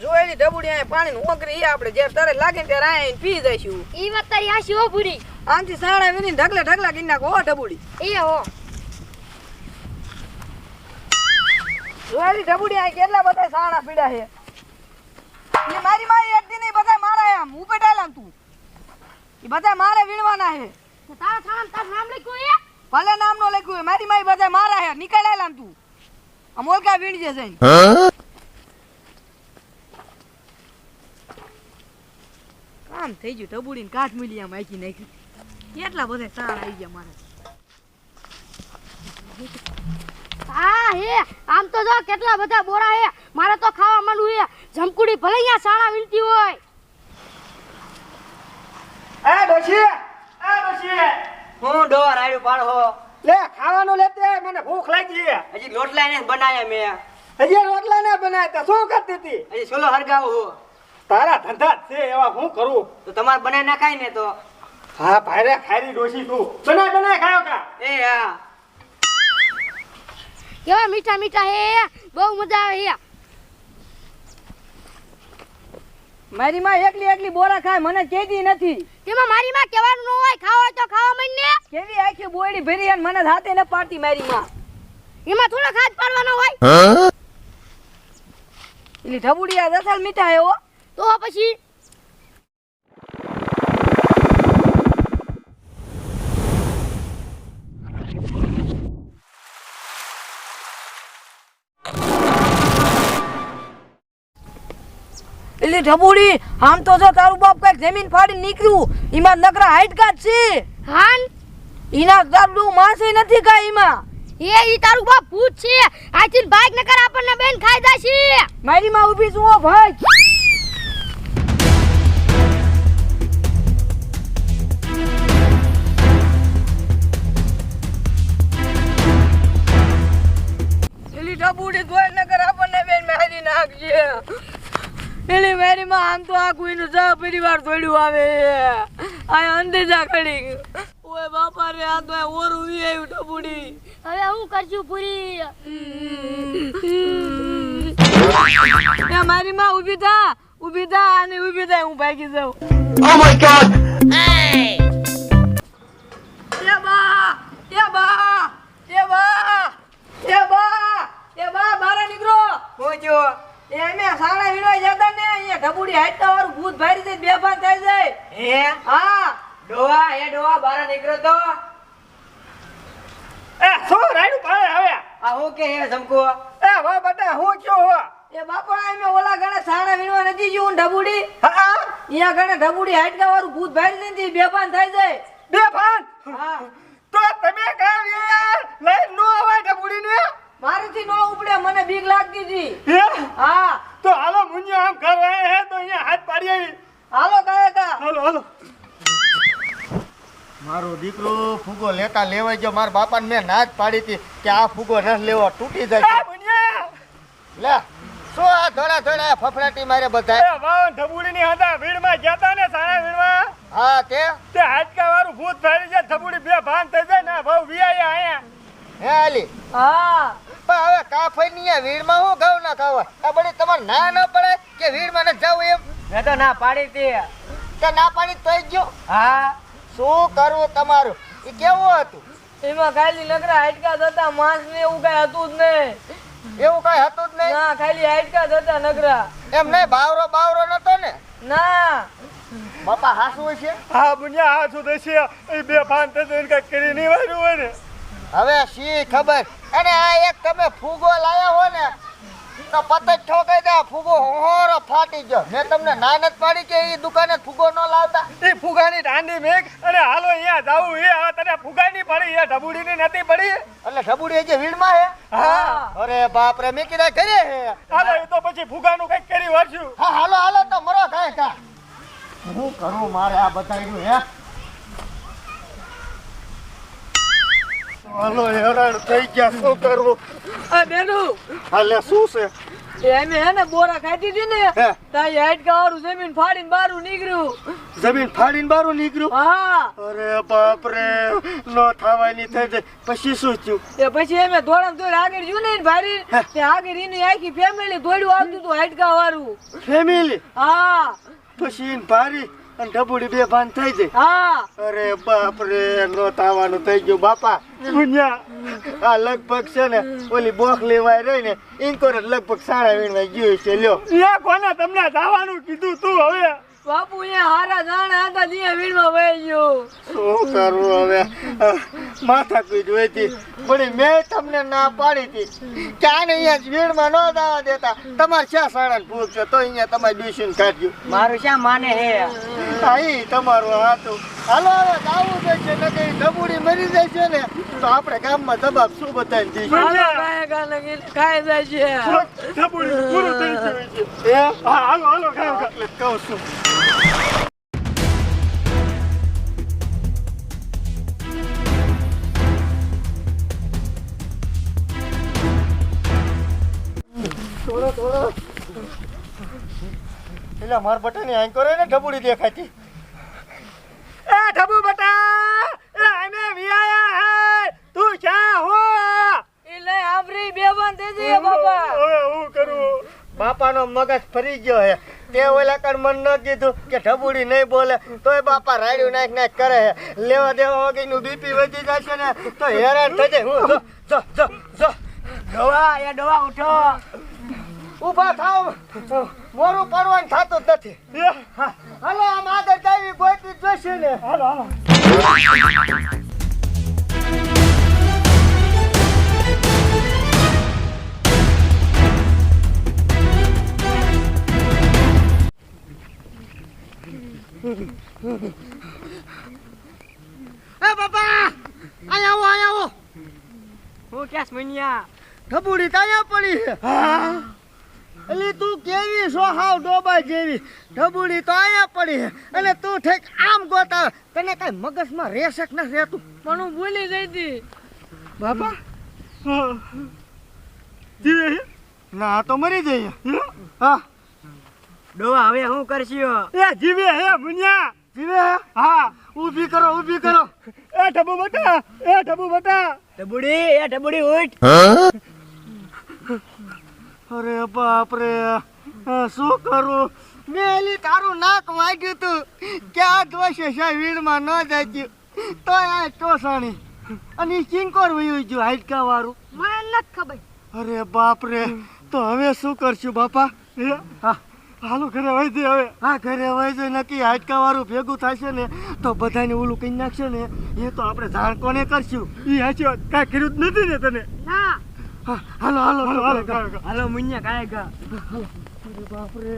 જોયેલી ડબુડી આય પાણી ઓગરી ઈ આપણે જ્યારે તારે લાગે ત્યારે આયા પી જઈશું. ઈ વાત તારી આશી હો પૂરી આંથી સાણા વીણી ઢગલા ઢગલા કરી નાખો હો ડબુડી. એ હો. જોયેલી ડબુડી અહીંયા કેટલા બધા સાણા પીડા છે? એ મારી મારી એક દી નહીં બધા મારા આમ ઉપેટાયેલા ને તું. એ બધા મારે વીણવાના છે. તો તારા થામ તારું નામ લખ્યું એ ભલે નામ નો લખ્યું મારી માય બધા મારા હે નીકળેલા ને તું. આ મોલકા વીણી જશે કામ થઈ ગયું. ઢબુડીને કાઠ મૂલી આમ આખી નાખી. કેટલા બધા સાણા આવી ગયા મારા. હા હે આમ તો જો કેટલા બધા બોરા હે. મારે તો ખાવા માંડવું હે. જમકુડી ભલે અહીંયા સાણા વીણતી હોય. એ ડોશી એ ડોશી. હું ડોર આડું પાડો લે ખાવાનું લેતે મને ભૂખ લાગી હજી રોટલા ને બનાયા મેં. હજી રોટલા ને બનાવતા શું કરતી હતી? હજી સોલો હરગાવું હું. તારા ધંધા છે એવા હું કરું? તો તમારે બનાવી નાખાય ને તો. હા ભાઈરે ખારી ડોશી તું બનાય બનાય ખાયો કા? એ હા. કેવા મીઠા મીઠા હે બહુ મજા આવે હે મારી માં એકલી એકલી બોરા ખાય મને કેતી નથી. તેમાં મારી માં કેવાનું ન હોય ખાવા હોય તો ખાવા મને ને. કેવી આખી બોયડી ભરી અને મને હાથે ન પાડતી મારી માં. એમાં થોડો ખાજ પાડવાનો હોય. એટલે ઢબુડી આ દસાલ મીઠા હે હો. તો પછી એટલે ઢબુડી આમ તો જો તારું બાપ કંઈક જમીન ફાડી નીકળ્યું એમાં નકરા હાઈટ કાટ છે? હાન એના તારું માસે નથી કાઈ એમાં? એ ઈ તારું બાપ ભૂત છે. આથી બાઈક નકર આપણને બેન ખાઈ જાશે. મારી માં ઊભી છું ઓ ભાઈ. એલી માં આમ તો આ કોઈનું સહ પરિવાર થોડ્યું આવે. આ અંદેજા ખડી. ઓય બાપા રે આ તો ઓર ઉવી આવ્યું ઢબુડી હવે હું કરશું પૂરી? એ મારી માં ઊભી થા ઊભી થા અને ઊભી થા હું ભાગી જાઉં. એ બા એ બા એ બા એ બા એ બા બારે નીકળો. હું જો એ અમે સાણા વીણવા જતા ને અહીંયા ઢબુડી હાઈટતા વાળું ભૂત ભારી જાય બેભાન થઈ જાય. હે? હા. ડોવા હે ડોવા બારા નીકળો તો. એ શું રાયડું પાડે હવે? આ હું કે હે જમકો એ વાહ બટા હું કયો હો? એ બાપા અમે ઓલા ગણે સાણા વીણવા નથી ગયું ઢબુડી? હા? અહીંયા ગણે ઢબુડી હાઈટતા વાળું ભૂત ભારી જાય બેભાન થઈ જાય. બે ભાન હા. તો તમે કામ યાર લઈ નો અવાય ઢબુડી ને મારેથી નો ઉપડે મને બીક લાગતી હતી. હા? તો હાલો મુનિયા આમ ઘર રહે હે તો અહીંયા હાથ પાડી આવી. હાલો કાયકા. હાલો હાલો. મારો દીકરો ફૂગો લેતા લેવાઈ ગયો. મારા બાપાને મેં ના જ પાડી હતી કે આ ફૂગો ન લેવો તૂટી જાય. લે શું આ ધોળા ધોળા ફફડાટી મારે બધા એ વાવન ઢબુડી ની હતા ભીડમાં જતા ને સારા ભીડમાં હા તે? તે હાડકા વાળું ભૂત ફેરી જાય ધબુડી બે ભાન થઈ જાય ને ભાવ વિયાયા અહીંયા. હે આલી. હા. પણ હવે કાફઈ ની વીડમાં હું ઘઉં ના ખાવા આ બધી તમારે ના ન પડે કે વીડમાં ન જવું એમ? મેં તો ના પાડી હતી. તે ના પાડી તોય ગયો? હા. શું કરવું તમારું? એ કેવું હતું? એમાં ખાલી નકરા હાઈટકા થતા માંસ ને એવું કઈ હતું જ નહીં. એવું કઈ હતું જ નહીં? ના ખાલી હાઈટકા થતા નકરા. એમ નહીં બાવરો બાવરો નતો ને? ના. બાપા હાસુ છે? હા બુનિયા હાસુ થશે. એ બે ભાન થશે જાય કઈ કરી નહીં વાર્યું હોય ને. હવે શી ખબર? અને આ એક તમે ફૂગો લાયા હો ને તો પતંગ ઠોકાઈ દે ફૂગો હોરો ફાટી ગયો. મેં તમને નાનત પાડી કે એ દુકાને ફૂગો ન લાવતા? એ ફુગાની દાંડી મેઘ અરે હાલો અહીંયા જાવું એ આ તને ફુગાની પડી એ ઢબુડીની નથી પડી? એટલે ઢબુડી જે વીડમાં હે? હા. અરે બાપ રે મેં કીધા કરે હે. હાલો એ તો પછી ફુગાનું કંઈક કરી વળશું હા હાલો હાલો તો મરો કાંઈ કા. હું કરું મારે આ બતાવ્યું હે? હાલો હેરાન થઈ ગયા શું કરવું? આ બેનું હાલે શું છે? એને હે ને બોરા ખાધી હતી ને હે. ત્યાં હાઈટકા વાળું જમીન ફાડીને બારું નીકળ્યું. જમીન ફાડીને બારું નીકળ્યું? હા. અરે બાપ રે નો થવાની થઈ જાય. પછી શું થયું? એ પછી અમે દોડા દોડ આગળ ગયું ને ભારી તે આગળ એની આખી ફેમિલી દોડ્યું આવતું હતું હાઈટકા વાળું ફેમિલી હા. પછી ભારી અને ઢબુડી બે ભાન થઈ જાય. હા. અરે બાપ રે નો તાવાનું થઈ ગયું બાપા. ગુણ્યા આ લગભગ છે ને ઓલી બોખ લેવાય રહી ને ઇન્કોર લગભગ સાડા વીણવાય ગયું છે લ્યો. એ કોને તમને જવાનું કીધું તું હવે? બાપુ એ હારા જાણે હતા ત્યાં વીણમાં વહી ગયો. શું કરવું હવે? માથા કૂદ હતી પણ મેં તમને ના પાડી હતી. કે આને અહીંયા ભીડમાં ન દાવા દેતા. તમારે શા સાડા ભૂખ છે? તો અહીંયા તમારે ડ્યુશન કાઢ્યું. મારું શા માને હે? હા તમારું હાથું. હાલો હવે ને કઈ મરી જાય છે ને. તો આપણે ગામમાં જવાબ શું બતાવી દઈશું હાલો કાંઈ કાંઈ નહીં, ખાઈ જાય છે ઢબુડી પૂરું થઈ ગયું છે એ હા? હાલો હાલો ખાવ કહું છું. થોડો થોડો. એટલે માર બટાની આંકો ને ઢબુડી દેખાતી એ ઢબુ બટા! એ અમે વિયાયા હે! તું ક્યાં હો? એ લઈ આંબરી બેભાન થઈ જઈએ બાપા. હવે હું કરું? બાપાનો મગજ ફરી ગયો હે. તે ઓલા કણ મન ન કીધું કે ઢબુડી નહીં બોલે. તોય બાપા રાડ્યું નાખ નાખ કરે હે. લેવા દેવા વગરનું બીપી વધી જશે ને તો હેરાન થઈ જાય. હું જો જો જો જો. ડોવા એ ડોવા ઉઠો. ઊભા થાવ. મોરું પરવાન થતું જ નથી. હાલો આમ આગળ જાવી જોશે ને? હાલો હાલો. એ બાપા અહીંયા આવો અહીંયા આવો. હું ક્યાં મનિયા ઢબુડી તાયા પડી છે. એટલે તું કેવી સો હાવ ડોબા જેવી. ઢબુડી તો અહીંયા પડી અને તું ઠેક આમ ગોતા. તને કઈ મગજમાં રહેશે કે ન રહેતું? પણ હું ભૂલી ગઈ હતી. બાપા? હા. જીવે હે? ના આ તો મરી જઈએ. હા. ડોવા હવે હું કરશીઓ એ જીવે હે મુનિયા. જીવે હે? હા. ઊભી કરો ઊભી કરો. એ ઢબુ બટા એ ઢબુ બટા ઢબુડી એ ઢબુડી ઉઠ. અરે બાપ રે શું કરું? મેં એલી તારું નાક વાગ્યું તું. ક્યાં દોષે છે વીણમાં ન જાય તો આ ટોસાણી અને ચિંકોર કિંકોર વયું ગયું હાડકા વાળું મને નથી ખબર. અરે બાપ રે તો હવે શું કરશું બાપા? હા? હાલો ઘરે વહી દે હવે. હા ઘરે હોય છે નક્કી હાડકા વાળું ભેગું થશે ને તો બધાને ઓલું કહી નાખશે ને એ તો આપણે જાણ કોને કરશું? એ હાચી વાત. કાંઈ કર્યું જ નથી ને તને? ના. હાલો હાલો હાલો હાલો મુનિયા કાય ગા બાપ રે